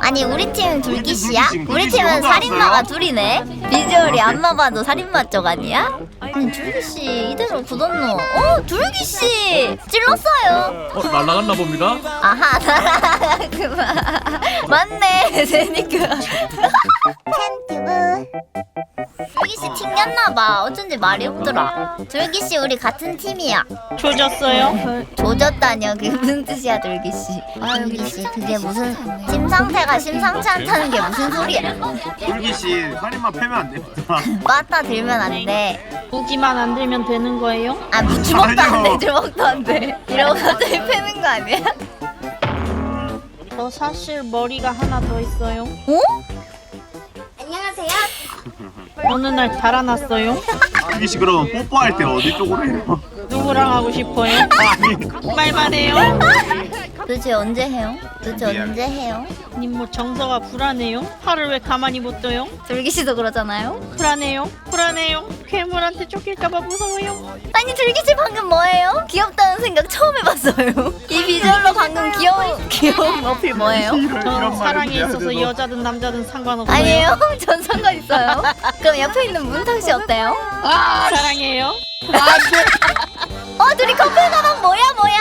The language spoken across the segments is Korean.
아니 우리 팀은 둘기씨야? 둘기씨, 우리 팀은 살인마가? 둘이네? 비주얼이 안마 봐도 살인마 쪽 아니야? 아니 둘기씨 이대로 굳었노 어? 둘기씨 찔렀어요 어, 날라갔나 봅니다. 아하 그만 맞네 제니까 캔튜브 둘기씨 튕겼나봐 어쩐지 말이 없더라 둘기씨 우리 같은 팀이야 조졌어요? 조졌다뇨 그게 무슨 뜻이야 둘기씨 둘기씨 그게 무슨 팀 상태가 심상치 않다는 게 무슨 소리야 불기씨 살인마 패면 안 됩니다. 빠따 들면 안돼 무기만 안 들면 되는 거예요? 아 뭐, 주먹도 아니요. 안돼 주먹도 안돼 이러고 갑자기 패는 거 아니야? 저 사실 머리가 하나 더 있어요. 어? 어느 날 달아났어요. 불기씨 그럼 뽀뽀할 때 어디 쪽으로 해요? 누구랑 하고 싶어요? 아니 말만 해요? 도대체 언제 해요? 도대체 미안. 언제 해요? 님 뭐 정서가 불안해요? 팔을 왜 가만히 못 둬요? 둘기씨도 그러잖아요 불안해요? 불안해요? 괴물한테 쫓길까봐 무서워요? 아니 둘기씨 방금 뭐예요? 귀엽다는 생각 처음 해봤어요 이 비주얼로 방금 귀여운 귀여운 어필 뭐예요? 이런 사랑에 있어서 여자든 남자든 상관없어요. 아니에요? 전 상관 있어요 그럼 옆에 있는 문탁 씨 어때요? 사랑해요? 어 둘이 커플 가방 뭐야 뭐야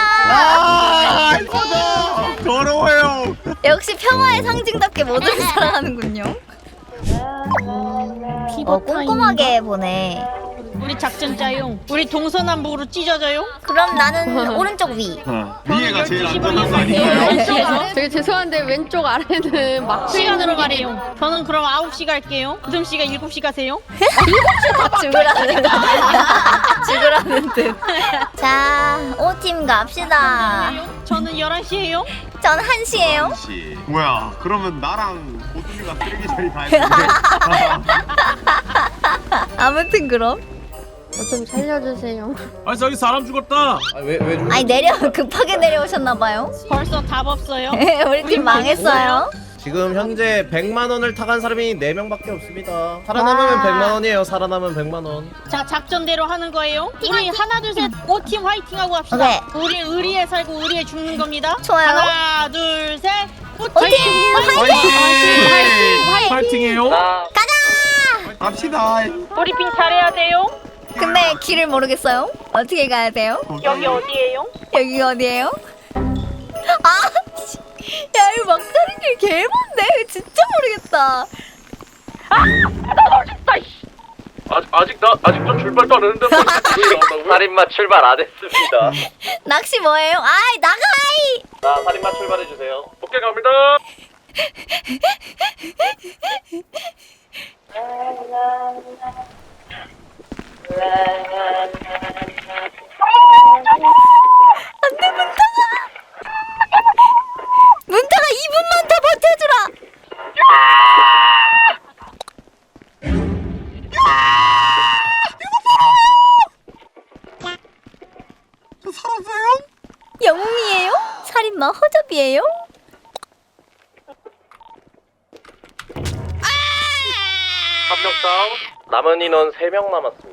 아 이거다 더러워요. 역시 평화의 상징답게 모두를 사랑하는군요. 어 꼼꼼하게 보네 우리 작전 짜요. 우리 동서남북으로 찢어져요? 그럼 나는 오른쪽 위 어, 위에가 제일 12시 안전한 거. 아닌가요? 되게 죄송한데 왼쪽 아래는 막 시간으로 가래요. 저는 그럼 9시 갈게요. 구정 씨가 7시 가세요. 죽으라는 죽으라는 뜻자 5팀 갑시다 저는 11시에요. 전 1시에요 씨. 뭐야? 그러면 나랑 고준이가 쓰레기 자리 가야겠네. 아무튼 그럼 좀 살려주세요. 아, 저기 사람 죽었다. 아니 내려 급하게 내려오셨나봐요 벌써 답 없어요. 우리 팀 망했어요 지금 현재 100만 원을 타간 사람이 4명밖에 없습니다. 살아남으면 와. 100만 원이에요. 살아남으면 100만 원. 자 작전대로 하는 거예요. 우리 하나 둘셋 5팀 화이팅 하고 합시다. 오케이. 우리 의리에 살고 의리에 죽는 겁니다. 좋아요. 하나 둘 셋. 5팀 오팀 화이팅! 파이팅해요. 갑시다. 브리핑 잘해야 돼요. 근데 길을 모르겠어요 어떻게 가야 돼요? 여기 어디예요? 여기 어디예요? 아! 씨. 야 이거 막다른 길 개본데 진짜 모르겠다 아직 아직 나 아직 저 출발도 안 했는데 뭐 살인마 출발 안 했습니다. 낚시 뭐예요? 아이 나가이! 자, 살인마 출발해 주세요. 오케이 갑니다. 안돼 문타가 문타가 2분만 더 버텨주라 저 살았어요? 영웅이에요? 살인마 허접이에요? 한 명 다운. 남은 인원 3명 남았습니다.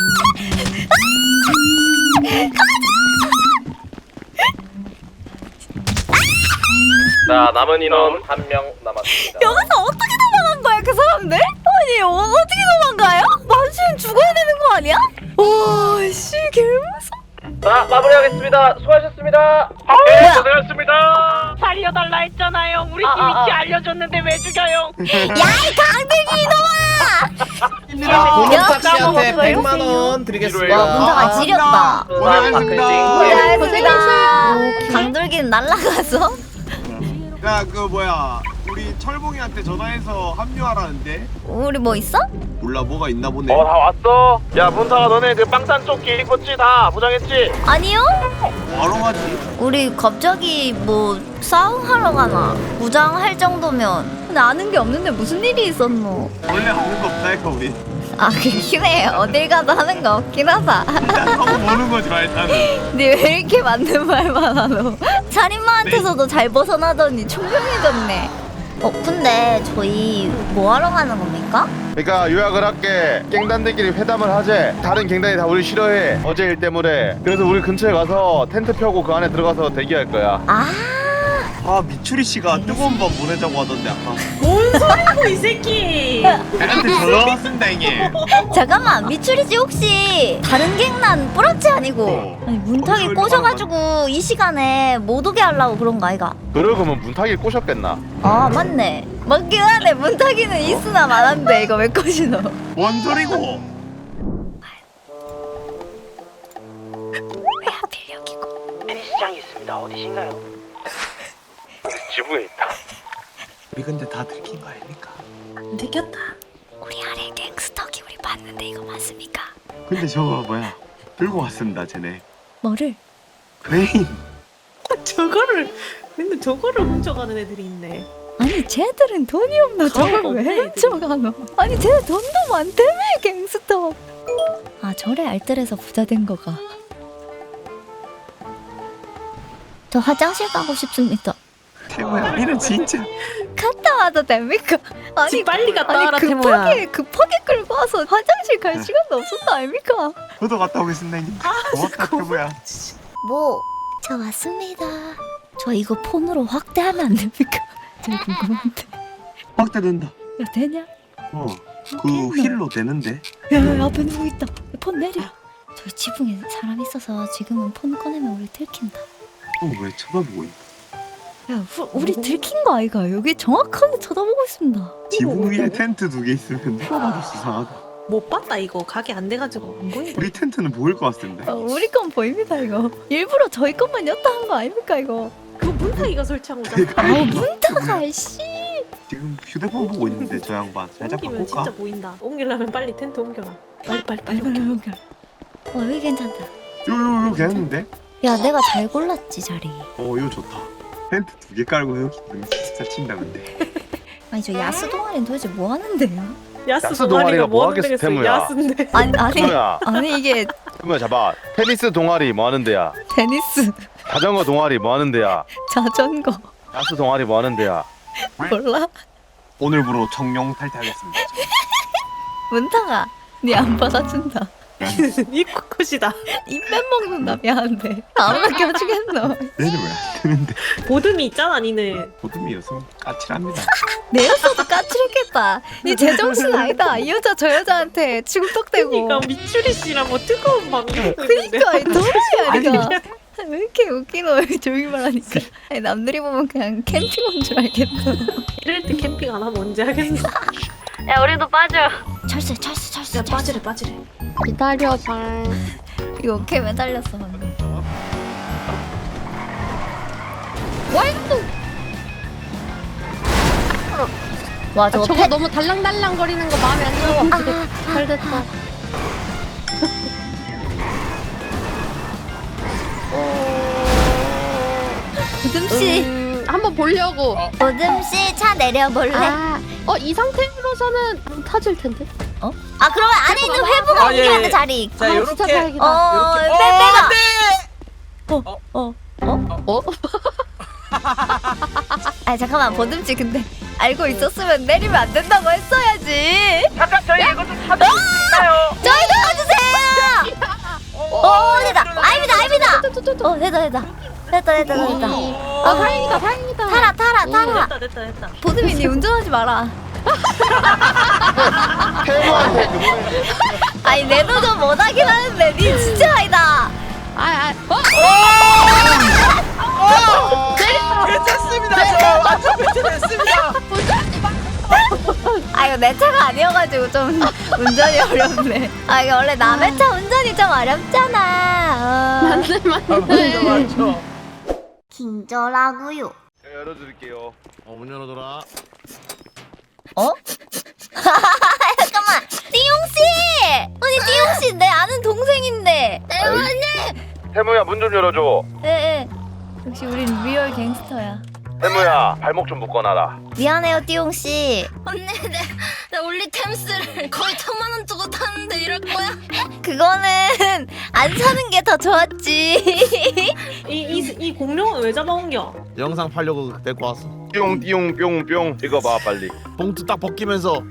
자, 남은 인원 한 명 남았습니다. 여기서 어떻게 도망간 거야 그 사람들? 아니 어, 어떻게 도망가요? 만수는 죽어야 되는 거 아니야? 와씨 개무서 자, 마무리하겠습니다. 수고하셨습니다. 네, 고생하셨습니다. 살려달라 했잖아요. 우리 팀 아, 아, 위치 아. 알려줬는데 왜 죽여요? 야이 강등이 이놈아 자, 고문탁 씨한테 까먹었어요? 100만 원 드리겠습니다. 와 문타가 지렸다 고생하셨습니다. 고생하셨습니다 강돌기는 날라가서 야, 그 뭐야? 우리 철봉이한테 전화해서 합류하라는데. 우리 뭐 있어? 몰라, 뭐가 있나 보네. 어, 다 왔어. 야, 문타가 너네 그 빵산 쪽길 입었지? 다 부장했지? 아니요? 우리 갑자기 뭐 싸움하러 가나? 무장할 정도면. 근데 아는 게 없는데 무슨 일이 있었노? 원래 거 없다 이거 우리 아 그렇긴 해. 어딜 가도 하는 거 없긴 하다. 일단 하고 보는 거지 마 일단은 근데 왜 이렇게 맞는 말만 하노? 살인마한테서도 잘 벗어나더니 총명해졌네. 어 근데 저희 뭐 하러 가는 겁니까? 그러니까 요약을 할게 갱단들끼리 회담을 하재 다른 갱단이 다 우리 싫어해 어제 일 때문에 그래서 우리 근처에 가서 텐트 펴고 그 안에 들어가서 대기할 거야 아 아 미추리 씨가 뜨거운 밤 보내자고 하던데 아까 뭔 소리고 이 새끼 나한테 전화 왔습니다 형님 잠깐만 미추리 씨 혹시 다른 갱난 뿌락지 아니고 어. 아니 문탁이 엄청 꼬셔가지고 이 시간에 못 오게 하려고 그런 거 아이가? 그러고면 문탁이 꼬셨겠나 아 맞네 맞긴 하네 문탁이는 있으나 말한데 이거 왜 꼬시노? 뭔 소리고 왜 하필 여기고? 시장이 있습니다. 어디신가요? 지붕에 있다. 우리 근데 다 들킨 거 아닙니까? 들켰다. 우리 아래 갱스터기 우리 봤는데 이거 맞습니까? 근데 저거 뭐야? 들고 왔습니다 쟤네. 뭐를? 크레인 저거를. 근데 저거를 훔쳐가는 애들이 있네. 아니 쟤들은 돈이 없나? 저걸 없네, 왜. 훔쳐가노? 아니 쟤들 돈도 많다며 갱스터. 아 저래 알뜰해서 부자 된 거가. 저 화장실 가고 싶습니다 태모야. 이는 진짜. 갔다 와도 됩니까? 아니 집 빨리 갔다 아니 와라, 급하게 급하게 끌고 와서 화장실 갈 시간도 없었다 아닙니까? 저도 갔다 오겠습니다 형님. 고맙다 태모야. 뭐? 저 왔습니다. 저 이거 폰으로 확대하면 안 됩니까? 되게 궁금한데. 확대된다. 야 되냐? 어그 휠로 되는데. 야, 야 앞에 누구 있다. 폰 내려. 저희 지붕에 사람 있어서 지금은 폰 꺼내면 우리 들킨다. 어왜 쳐다보고 있어 야 후, 우리 들킨 거 아이가 여기 정확하게 쳐다보고 있습니다. 지붕 위에 텐트 두 개 있으면 누가 봐도 수상하다. 못 봤다 이거. 가게 안 돼가지고 안 보인다 우리 텐트는 보일 것 같은데. 어, 우리 건 보입니다 이거. 일부러 저희 것만 였다 한 거 아닙니까 이거? 그거 문탁이가 설치한 거잖아. 아우 문타가 씨. 지금 휴대폰 보고 있는데 저 양반 살짝 옮기면 바꿀까? 진짜 보인다. 옮기려면 빨리 텐트 옮겨라 빨리 빨리 빨리 옮겨. 어 여기 괜찮다. 요요 요 괜찮은데? 야 내가 잘 골랐지 자리. 어 이거 좋다 텐트 두 개 깔고 있으면 진짜 친다 근데. 아니 저 야스 동아리는 도대체 뭐 하는데요? 야스, 야스 동아리가 뭐뭐 하는 하겠어, 데겠어 태무야. 야스인데. 아니 아니 태모야. 아니 이게 태모야 잡아. 테니스 동아리 뭐 하는 데야? 테니스. 자전거 동아리 뭐 하는 데야? 자전거. 야수 동아리 뭐 하는 데야? 몰라? 오늘부로 청룡 탈퇴하겠습니다. 문타가 니안 받아준다. 입고 컷이다. 입 빼먹는다 미안한데 아무나 껴주겠노 얘는 왜안 되는데. 보듬이 있잖아 니네 보듬이어서 까칠합니다. 내였어도 까칠했겠다. 니 제정신 아니다. 이 여자 저 여자한테 중독되고. 그니까 미추리 씨랑 뭐 뜨거운 밤 이러고 있는데. 그니까 이 도저히 아니가 왜 이렇게 웃기노 왜 조용히 말하니까. 아니, 남들이 보면 그냥 캠핑 온 줄 알겠어 이럴 때 캠핑 안 하면 언제 하겠어 야 우리도 빠져. 철수 철수 철수 야 빠지래 빠지래 기다려 봐. 이거 어깨 매달렸어 방금 와이드 와 아, 저거 저거 펫 너무 달랑달랑 거리는 거 마음에 안 들어. 아, 잘 됐다. 보듬씨 음, 한번 보려고. 보듬씨 차 내려볼래? 아, 어, 이 상태로서는 안 타질 텐데. 어? 아 그러면 안에 있는 회부가 아, 예, 옮겨야 돼 예. 자리 자 아, 요렇게 진짜 다행이다. 어 이렇게- 빼, 빼가 어, 어? 어? 어? 아 잠깐만 보듬씨 근데 알고 있었으면 내리면 안 된다고 했어야지 잠깐 저희 이거 좀 사줄 수 있나요? 저희 도와주세요 어 됐다 아닙니다 아닙니다 어 됐다 됐다 됐다 됐다 됐다 아, 다행이다, 다행이다. 타라 타라 타라 됐다 됐다 됐다 니 운전하지 마라 아니 내도 좀 못하긴 하는데 니 진짜 아니다 아, 아, 어? 괜찮습니다. 저 완전 괜찮습니다. 아 이거 내 차가 아니어가지고 좀 운전이 어렵네 아 이거 원래 남의 차 운전이 좀 어렵잖아 어. 맞네, 맞죠 맞네. 맞죠. 친절하고요. 네, 열어드릴게요. 어 문 열어둬라. 어? 잠깐만. 띠용 씨! 아니 띠용 씨? 내 아는 동생인데. 태모야 문 좀 열어줘. 예예. 역시 우린 리얼 갱스터야. 세무야 발목 좀 묶어놔라 미안해요 띠용 씨. 언니 내, 나 올리 템스를 거의 천만 원 주고 탔는데 이럴 거야? 그거는 안 사는 게 더 좋았지. 이 이 이 공룡은 왜 잡아온겨? 영상 팔려고 데리고 왔어. 띠용띠용 뿅뿅 이거 봐 빨리 봉투 딱 벗기면서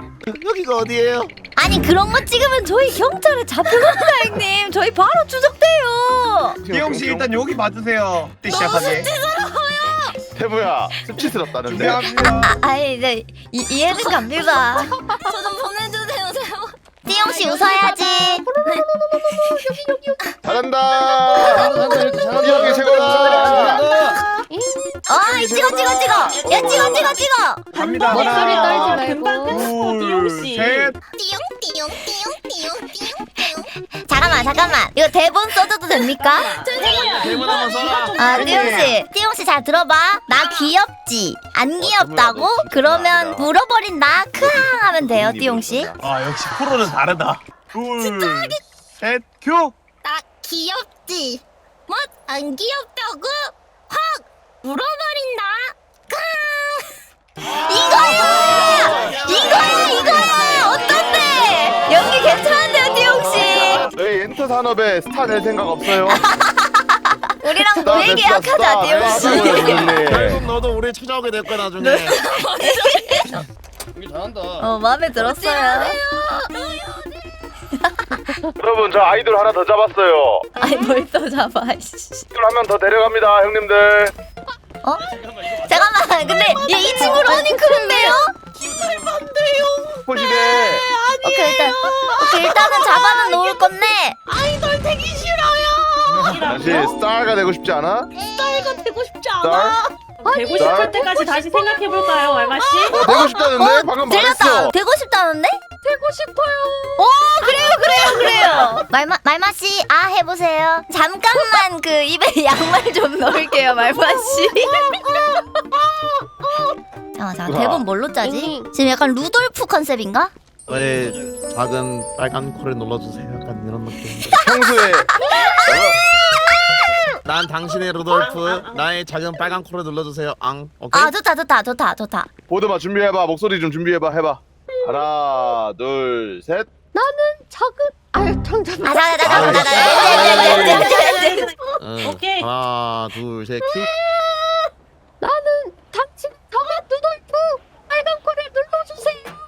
여기가 어디예요? 아니 그런 거 찍으면 저희 경찰에 잡혀갑니다 형님. 저희 바로 추적돼요. 기영 씨 일단 여기 봐주세요. 그때 시작하게. 세무야 수치스럽다는데 준비합니다. 아, 아니 이제 이, 이해는 갑니다. 저 좀 보내주세요 세모 띠용 씨 웃어야지. 잘한다 띠용이 최고다 아 찍어 찍어 찍어. 야 찍어 찍어 찍어. 갑니다. 목소리 떨지 금방 말고. 끝났어 띠용 둘, 씨. 셋. 띠용 띠용 띠용 띠용 띠용 띠용 잠깐만 잠깐만. 이거 대본 써줘도 됩니까? 대본 한번 써라. 아 띠용 씨, 띠용 씨 잘 들어봐. 나 귀엽지? 안 귀엽다고? 그러면 물어버린다. 크앙 하면 돼요, 띠용 씨. 아 역시 프로는 다르다. 둘, 셋, 큐. 나 귀엽지? 뭐 안 귀엽다고? 확 물어버린다 이거야! 이거야 이거야! 어떤데? 산업에 스타 될 생각 없어요? 우리랑 노예 계약하자, 스타. 띠용 하자고요, 씨. 결국 너도 우리 찾아오게 될 거야 나중에. 연기 잘한다. 어 마음에 들었어요. 여러분 저 아이돌 하나 더 잡았어요 아이 뭘 또 잡아. 씨. 아이돌 한 명 더 데려갑니다 형님들 어? 잠깐만, 근데 얘 이 친구 러닝크루인데요? 포시대 오케이 일단 오케이 일단은 잡아는 놓을 건데 아이돌 되기 싫어요. 다시 스타가 되고 싶지 않아? 스타일가 되고 싶지 스타? 않아. 되고 싶을 때까지 다시 생각해 볼까요, 말마 씨? 어 되고 싶다는데? 방금 들렸다. 말했어 되고 싶다는데? 되고 싶어요. 오 그래요 그래요 그래요. 말마 말마 씨아 해보세요. 잠깐만 그 입에 양말 좀 넣을게요 말마 씨. 잠깐 잠깐 대본 뭘로 짜지? 지금 약간 루돌프 컨셉인가? 저의 작은 빨간 코를 눌러주세요. 약간 이런 느낌. 평소에 난 당신의 루돌프, 나의 작은 빨간 코를 눌러주세요. 앙. 오케이. 아 좋다 좋다 좋다 좋다. 보드마 준비해봐 목소리 좀 준비해봐 해봐 하나 둘셋 작은 아유 잠깐. 아 자자 자 자 자 자 자 자. 응. 오케이. 하나, 둘, 셋, 큐. 나는 당신 작은 루돌프 빨간 코를 눌러주세요.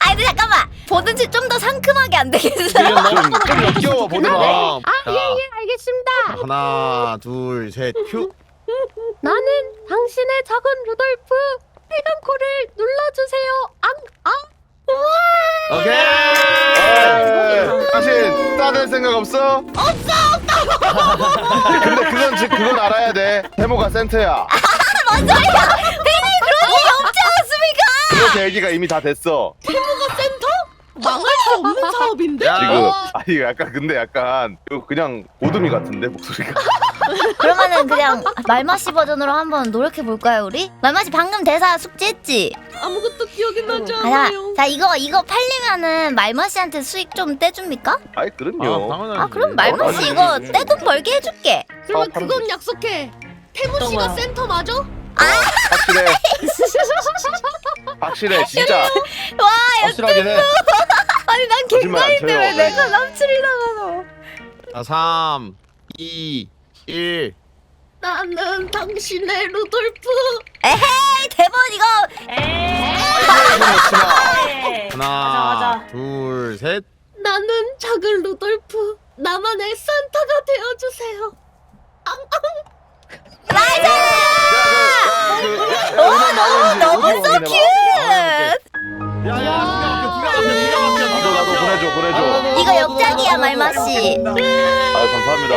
아 근데 잠깐만 보든지 좀 더 상큼하게 안 되겠어요? 좀, 좀 역겨워 어, 아 자, 예예 알겠습니다. 하나, 둘, 셋, 큐. 나는 당신의 작은 루돌프 빨간 코를 눌러주세요. 앙 앙. 오케이. 당신 따낼 생각 없어? 없어 근데 그건 지- 그건 알아야 돼 세모가 센터야 뭔 소리야? 혜니 그런 얘기 없지 않았습니까? 그렇게 얘기가 이미 다 됐어 망할 수 없는 사업인데? 야, 지금 아니 약간 근데 약간 이거 그냥 오드미 같은데 목소리가 그러면은 그냥 말마씨 버전으로 한번 노력해 볼까요 우리? 말마씨 방금 대사 숙지했지? 아무것도 기억이 나지 자, 않아요. 자 이거 이거 팔리면은 말마씨한테 수익 좀 떼줍니까? 아이 아, 그럼요 당연하지. 아 그럼 말마씨 이거 떼돈 벌게 해줄게. 그러면 그건 약속해. 태무 씨가 센터 맞아? 확실해 확실해 진짜 와 확실하긴 해 아니 난 거짓말 안 갱가인데 왜 쳐요. 내가 남칠이 나가서? 자, 3, 2, 1. 나는 당신의 루돌프. 에헤이 대본 이거 에이. 하나, 맞아, 맞아. 둘, 셋. 나는 작은 루돌프. 나만의 산타가 되어주세요. 어 너무 막혀. 나도 나도 보내줘 보내줘 이거 역작이야 말마씨. 아 감사합니다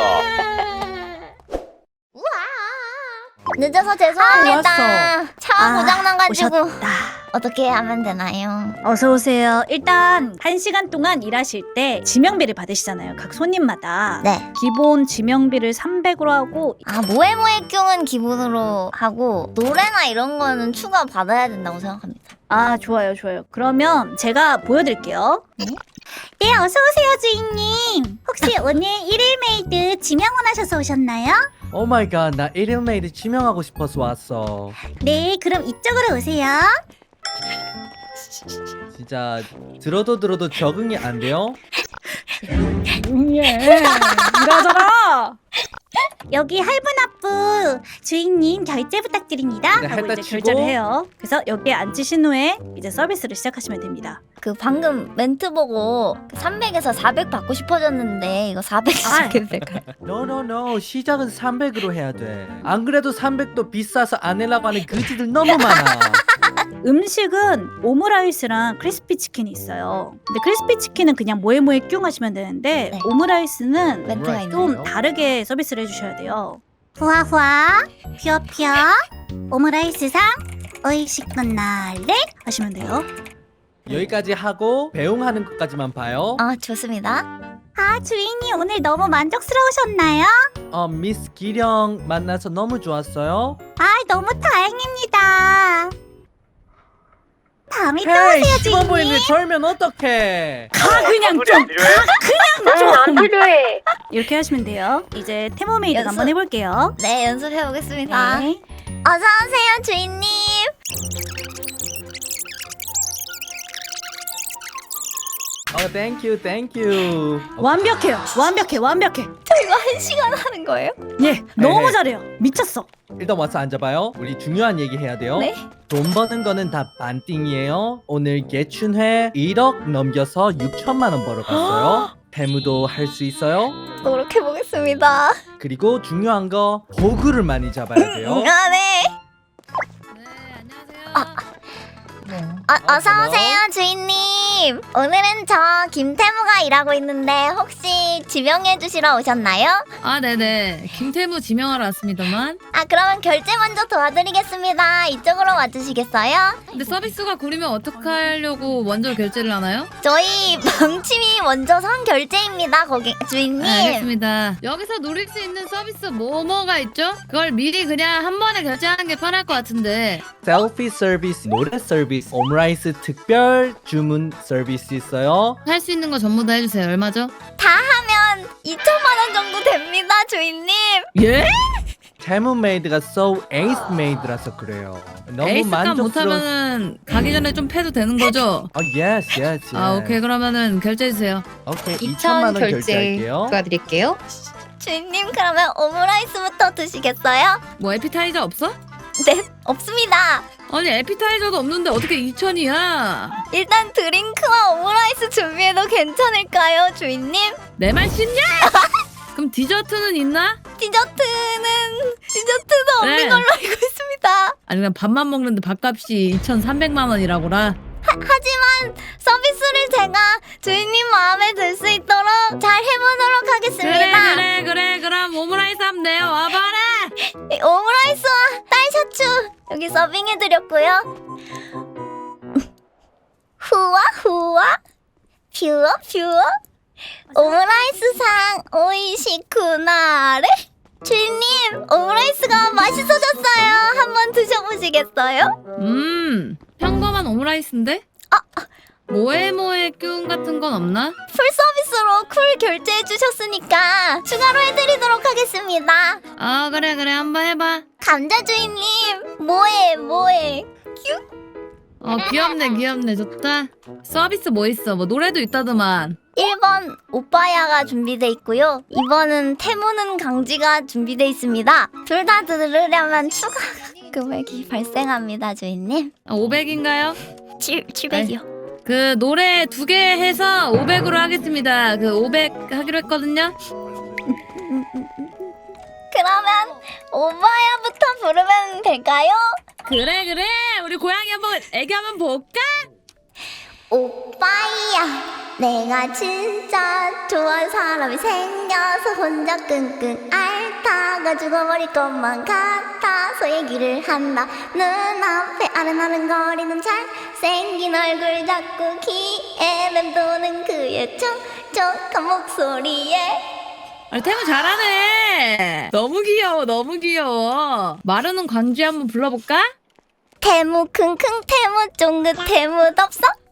늦어서 죄송합니다. 차 아, 고장 나가지고 오셨다. 어떻게 하면 되나요? 어서 오세요. 일단 한 시간 동안 일하실 때 지명비를 받으시잖아요. 각 손님마다. 네. 기본 지명비를 300으로 하고 아 모에모에경은 기본으로 하고 노래나 이런 거는 추가 받아야 된다고 생각합니다. 아 좋아요 좋아요. 그러면 제가 보여드릴게요. 네 어서 오세요 주인님. 혹시 오늘 일일 메이드 지명 원하셔서 오셨나요? 오 마이 갓, 나 일일 메이드 지명하고 싶어서 왔어. 네, 그럼 이쪽으로 오세요. 진짜 들어도 들어도 적응이 안 돼요? 조용해. 일하잖아. 여기 할부 납부 주인님 결제 부탁드립니다. 네, 하고 이제 치고. 결제를 해요. 그래서 여기에 앉으신 후에 이제 서비스를 시작하시면 됩니다. 그 방금 멘트 보고 300에서 400 받고 싶어졌는데 이거 400 시작했을까요? No no no 시작은 300으로 해야 돼. 안 그래도 300도 비싸서 안 해라고 하는 그지들 너무 많아. 음식은 오므라이스랑 크리스피 치킨이 있어요. 근데 크리스피 치킨은 그냥 모에모에 뀨 하시면 되는데 네. 오므라이스는 멘트가? 좀 다르게 서비스를 해주셔야 돼요. 후아후아 퓨어퓨어 오므라이스상 오이시군 나래 하시면 돼요. 여기까지 하고 배웅하는 것까지만 봐요. 아 좋습니다 아 주인님 오늘 너무 만족스러우셨나요? 어 미스 기령 만나서 너무 좋았어요. 아 너무 다행입니다 다음에 또 헤이 오세요 시범 주인님 보이는데 절면 어떡해? 가 그냥 좀 안 필요해. 이렇게 하시면 돼요. 이제 테모메이드 연습. 한번 해볼게요. 네 연습해보겠습니다 네. 어서오세요 주인님 어 땡큐 땡큐. 완벽해요. 완벽해. 완벽해. 이거 한 시간 하는 거예요? 예, 너무 네. 잘해요. 미쳤어. 일단 와서 앉아봐요. 우리 중요한 얘기 해야 돼요. 네? 돈 버는 거는 다 반띵이에요. 오늘 개춘회 1억 넘겨서 6천만 원 벌어 갔어요. 배무도 할 수 있어요. 노력해 보겠습니다 그리고 중요한 거 호구를 많이 잡아야 돼요. 아 네. 아, 어서오세요 주인님 오늘은 저 김태무가 일하고 있는데 혹시 지명해 주시러 오셨나요? 아 네네 김태무 지명하러 왔습니다만 아 그러면 결제 먼저 도와드리겠습니다 이쪽으로 와주시겠어요? 근데 서비스가 구리면 어떡하려고 먼저 결제를 하나요? 저희 방침이 먼저 선 결제입니다 고객 주인님 네, 알겠습니다 여기서 누릴 수 있는 서비스 뭐뭐가 있죠? 그걸 미리 그냥 한 번에 결제하는 게 편할 것 같은데 셀피 서비스, 노래 서비스, 오므 라이스 특별 주문 서비스 있어요. 할 수 있는 거 전부 다 해주세요 얼마죠? 다 하면 2천만 원 정도 됩니다 주인님 예? 태무 메이드가 so ace 메이드라서 그래요. 너무 에이스값 만족스러운. 못하면은 가기 전에 좀 패도 되는 거죠? 어, yes, yes, yes. 아 오케이 그러면은 결제해주세요 오케이, 2천만 원 결제할게요. 도와드릴게요. 주인님 그러면 오므라이스부터 드시겠어요? 뭐 에피타이저 없어? 네 없습니다 아니 에피타이저도 없는데 어떻게 2천이야 일단 드링크와 오므라이스 준비해도 괜찮을까요 주인님? 내 말 씹냐? 그럼 디저트는 있나? 디저트는 디저트도 없는 네. 걸로 알고 있습니다. 아니 그냥 밥만 먹는데 밥값이 2,300만 원이라고라 하지만 서비스를 제가 주인님 마음에 들 수 있도록 잘 해보도록 그래 하겠습니다. 그래 그래 그럼 오므라이스 하면 돼요 와봐라 이 오므라이스와 딸 셔츠 여기 서빙해드렸고요. 후와 후와 퓨어 퓨어 오므라이스상 오이시쿠나레 주인님 오므라이스가 맛있어졌어요. 한번 드셔보시겠어요? 음 평범한 오므라이스인데? 뭐에 뭐에 뀨 같은 건 없나? 풀 서비스로 쿨 결제해 주셨으니까 추가로 해드리도록 하겠습니다. 아 그래 그래 한번 해봐 감자 주인님 뭐해 뭐해 어 귀엽네 귀엽네 좋다 서비스 뭐 있어 뭐 노래도 있다더만 1번 오빠야가 준비돼 있고요. 2번은 태무는 강지가 준비돼 있습니다. 둘 다 들으려면 추가 금액이 발생합니다, 주인님. 아, 500인가요? 7 700이요. 그 노래 두 개 해서 500으로 하겠습니다 그 500 하기로 했거든요 그러면 오빠야부터 부르면 될까요? 그래 그래 우리 고양이 한번 애기 한번 볼까? 오빠야 내가 진짜 좋아하는 사람이 생겨서 혼자 끙끙 앓다가 죽어버릴 것만 같아서 얘기를 한다. 눈앞에 아른아른거리는 잘생긴 얼굴 잡고 귀에 맴도는 그의 촉촉한 목소리에. 아니 태무 잘하네. 너무 귀여워 너무 귀여워. 마르는 광지 한번 불러볼까? 태무 킁킁 태무 쫑긋 태무 덥석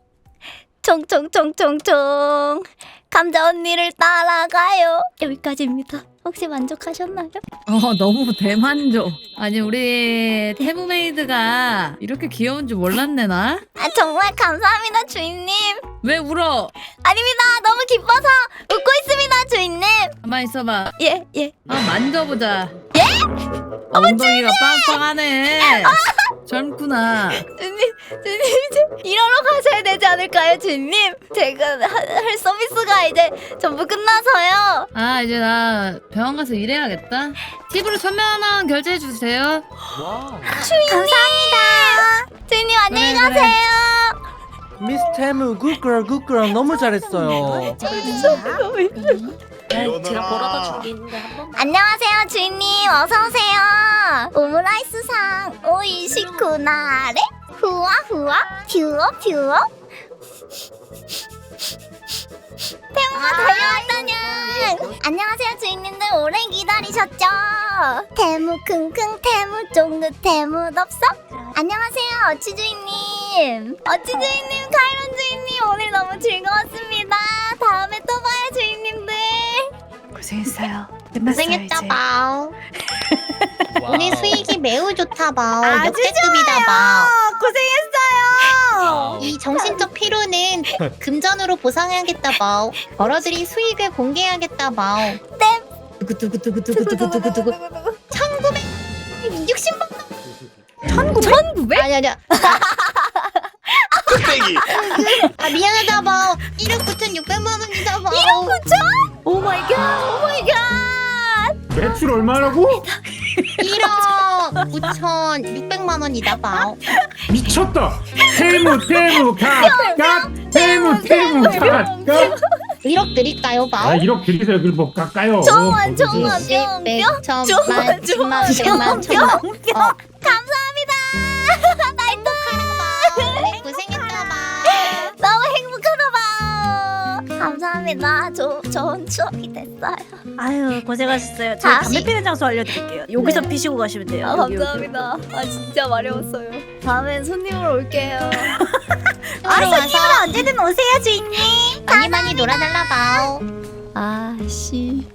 총총총총총 감자 언니를 따라가요 여기까지입니다 혹시 만족하셨나요? 어 너무 대만족. 아니 우리 테무메이드가 이렇게 귀여운 줄 몰랐네 나. 아 정말 감사합니다 주인님. 왜 울어? 아닙니다. 너무 기뻐서 웃고 있습니다 주인님. 가만 있어봐. 예 예. 아 만져보자. 예? 엉덩이가 빵빵하네. 젊구나. 주인님 주인님 이제 일하러 가셔야 되지 않을까요 주인님? 제가 하- 할 서비스가 이제 전부 끝나서요. 아 이제 나 병원 가서 일해야겠다. 팁으로 천만 원 결제해 주세요. 감사합니다. 주인님 안녕히 그래, 그래. 가세요. 미스 테무 굿girl 굿girl. 너무 잘했어요. 제가 준게 안녕하세요 주인님. 어서 오세요. 오므라이스상. 오이시쿠나레 후아 후아. 퓨어 퓨어. 태무가 달려왔다냐. 안녕하세요 주인님들 오래 기다리셨죠? 태무 킁킁 태무 쫑긋 태무 덥석. 안녕하세요 어치 주인님. 어치 주인님 카이론 주인님 오늘 너무 즐거웠습니다. 다음에 또 봐요 주인님들. 고생했어요. 고생했다 봐. 오늘 수익이 매우 좋다 봐. 아주 역대급이다 봐. 고생했어요. 이 정신적 피로는 금전으로 보상해야겠다 봐. 벌어들인 수익을 공개해야겠다 봐. 네. 두구두구두구두구두구두구두구. 1960만 1900? 아니 아니야. 뚝배기 아 미안하다 봐. 1억 9,600만 원이다 봐. 1억 9천? 오 마이 갓. 오 마이 갓. 매출 얼마라고? 1억 9,600만 원이다 봐. 미쳤다 태무 태무 갓갓 태무 태무 갓갓 1억 드릴까요 봐. 아 1억 드리세요 그럼 뭐 깎아요 정원 정원 십, 백, 뿅뿅. 천, 좋아, 만, 좋아, 십만, 백만, 좋아, 천만. 뿅. 어. 감사합니다. 감사합니다. 저 좋은 추억이 됐어요. 아유 고생하셨어요. 저희 다시- 담배 피는 장소 알려드릴게요. 여기서 피시고 가시면 돼요. 아, 여기. 감사합니다. 아 진짜 마려웠어요. 다음엔 손님으로 올게요. 아 손님은 언제든 오세요 주인님. 많이 많이 놀아달라 봐. 아씨.